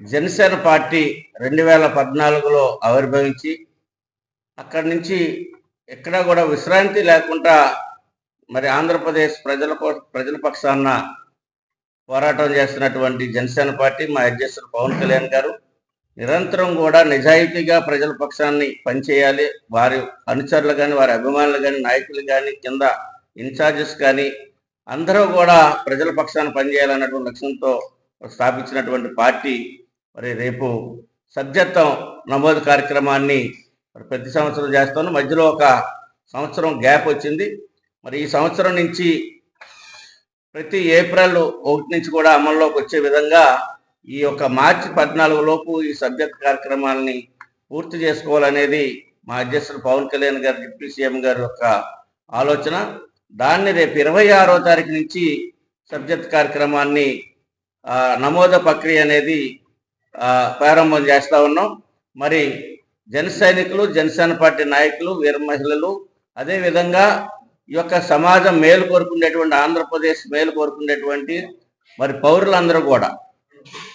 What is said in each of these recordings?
Janasena party రెండు వేల పద్నాలుగులో ఆవిర్భవించి అక్కడి నుంచి ఎక్కడా కూడా విశ్రాంతి లేకుండా మరి ఆంధ్రప్రదేశ్ ప్రజల కో- ప్రజల పక్షాన పోరాటం చేస్తున్నటువంటి జనసేన పార్టీ మా అధ్యక్షుడు పవన్ కళ్యాణ్ గారు నిరంతరం కూడా నిజాయితీగా ప్రజల పక్షాన్ని పనిచేయాలి. వారి అనుచరులు కానీ వారి అభిమానులు కానీ నాయకులు కానీ కింద ఇన్ఛార్జెస్ కానీ అందరూ కూడా ప్రజల పక్షాన పనిచేయాలన్నటువంటి లక్ష్యంతో స్థాపించినటువంటి పార్టీ మరి రేపు సభ్యత్వం నమోదు కార్యక్రమాన్ని మరి ప్రతి సంవత్సరం చేస్తాను. మధ్యలో ఒక సంవత్సరం గ్యాప్ వచ్చింది. మరి ఈ సంవత్సరం నుంచి ప్రతి ఏప్రిల్ ఒకటి నుంచి కూడా అమల్లోకి వచ్చే విధంగా ఈ యొక్క మార్చి పద్నాలుగు లోపు ఈ సభ్యత్వ కార్యక్రమాలని పూర్తి చేసుకోవాలనేది మా అధ్యక్షుడు పవన్ కళ్యాణ్ గారు డిప్యూటీ సీఎం గారి యొక్క ఆలోచన. దాన్ని రేపు ఇరవై ఆరో తారీఖు నుంచి సబ్జెక్ట్ కార్యక్రమాన్ని నమోద ప్రక్రియ అనేది ప్రారంభం చేస్తా ఉన్నాం. మరి జన సైనికులు జనసేన పార్టీ నాయకులు వీర మహిళలు అదేవిధంగా ఈ యొక్క సమాజం మేలు కోరుకునేటువంటి ఆంధ్రప్రదేశ్ మేలు కోరుకునేటువంటి మరి పౌరులందరూ కూడా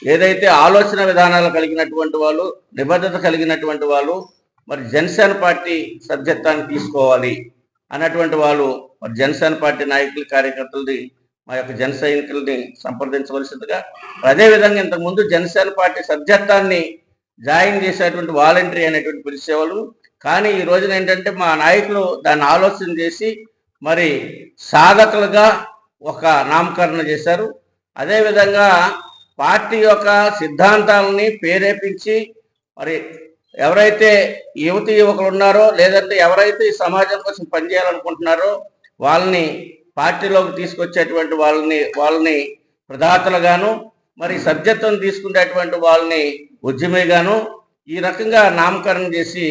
ఏదైతే ఆలోచన విధానాలు కలిగినటువంటి వాళ్ళు నిబద్ధత కలిగినటువంటి వాళ్ళు మరి జనసేన పార్టీ సభ్యత్వాన్ని తీసుకోవాలి అన్నటువంటి వాళ్ళు మరి జనసేన పార్టీ నాయకులు కార్యకర్తలది మా యొక్క జన సైనికుల్ని సంప్రదించవలసిందిగా అదేవిధంగా ఇంతకుముందు జనసేన పార్టీ సభ్యత్వాన్ని జాయిన్ చేసేటువంటి వాలంటరీ అనేటువంటి పిలిచేవాళ్ళు కానీ ఈ రోజున ఏంటంటే మా నాయకులు దాన్ని ఆలోచన చేసి మరి సాధకులుగా ఒక నామకరణ చేశారు. అదేవిధంగా పార్టీ యొక్క సిద్ధాంతాలని ప్రేరేపించి మరి ఎవరైతే యువతి యువకులు ఉన్నారో లేదంటే ఎవరైతే ఈ సమాజం కోసం పనిచేయాలనుకుంటున్నారో వాళ్ళని పార్టీలోకి తీసుకొచ్చేటువంటి వాళ్ళని వాళ్ళని ప్రదాతలుగాను మరి సభ్యత్వం తీసుకునేటువంటి వాళ్ళని ఉద్యమిగాను ఈ రకంగా నామకరణం చేసి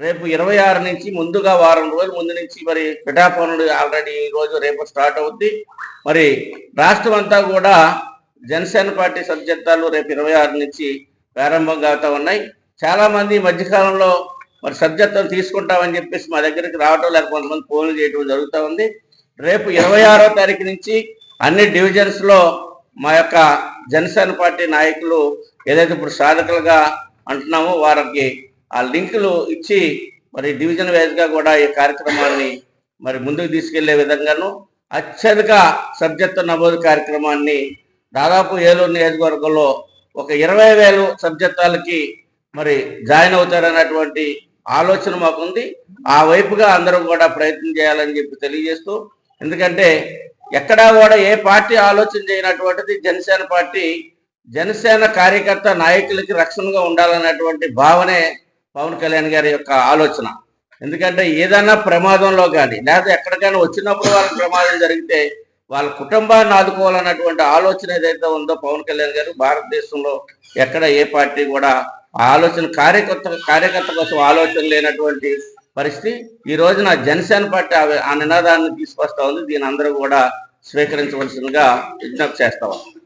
రేపు ఇరవై ఆరు నుంచి ముందుగా వారం రోజుల ముందు నుంచి మరి పిఠాపనులు ఆల్రెడీ ఈ రోజు రేపు స్టార్ట్ అవుద్ది. మరి రాష్ట్రం అంతా కూడా జనసేన పార్టీ సభ్యత్వాలు రేపు ఇరవై ఆరు నుంచి ప్రారంభం కావుతా ఉన్నాయి. చాలా మంది మధ్యకాలంలో మరి సభ్యత్వం తీసుకుంటామని చెప్పేసి మా దగ్గరికి రావటం లేక కొంతమంది ఫోన్లు చేయడం జరుగుతూ ఉంది. రేపు ఇరవై ఆరో తారీఖు నుంచి అన్ని డివిజన్స్లో మా యొక్క జనసేన పార్టీ నాయకులు ఏదైతే ఇప్పుడు సాధకులుగా అంటున్నామో వారికి ఆ లింకులు ఇచ్చి మరి డివిజన్ వైజ్గా కూడా ఈ కార్యక్రమాన్ని మరి ముందుకు తీసుకెళ్ళే విధంగాను అత్యధిక సబ్జెక్టు నమోదు కార్యక్రమాన్ని దాదాపు ఏలూరు నియోజకవర్గంలో ఒక ఇరవై వేలు సభ్యత్వాలకి మరి జాయిన్ అవుతారన్నటువంటి ఆలోచన మాకుంది. ఆ వైపుగా అందరం కూడా ప్రయత్నం చేయాలని చెప్పి తెలియజేస్తూ ఎందుకంటే ఎక్కడా కూడా ఏ పార్టీ ఆలోచన చేయనటువంటిది జనసేన పార్టీ జనసేన కార్యకర్త నాయకులకి రక్షణగా ఉండాలన్నటువంటి భావనే పవన్ కళ్యాణ్ గారి యొక్క ఆలోచన. ఎందుకంటే ఏదైనా ప్రమాదంలో కానీ లేదా ఎక్కడికైనా వచ్చినప్పుడు వాళ్ళకి ప్రమాదం జరిగితే వాళ్ళ కుటుంబాన్ని ఆదుకోవాలన్నటువంటి ఆలోచన ఏదైతే ఉందో పవన్ కళ్యాణ్ గారు భారతదేశంలో ఎక్కడ ఏ పార్టీ కూడా ఆలోచన కార్యకర్త కార్యకర్త కోసం ఆలోచన లేనటువంటి పరిస్థితి ఈ రోజున జనసేన పార్టీ ఆ- ఆ నినాదాన్ని తీసుకొస్తా ఉంది. దీని అందరూ కూడా స్వీకరించవలసిందిగా విజ్ఞప్తి చేస్తా ఉన్నాం.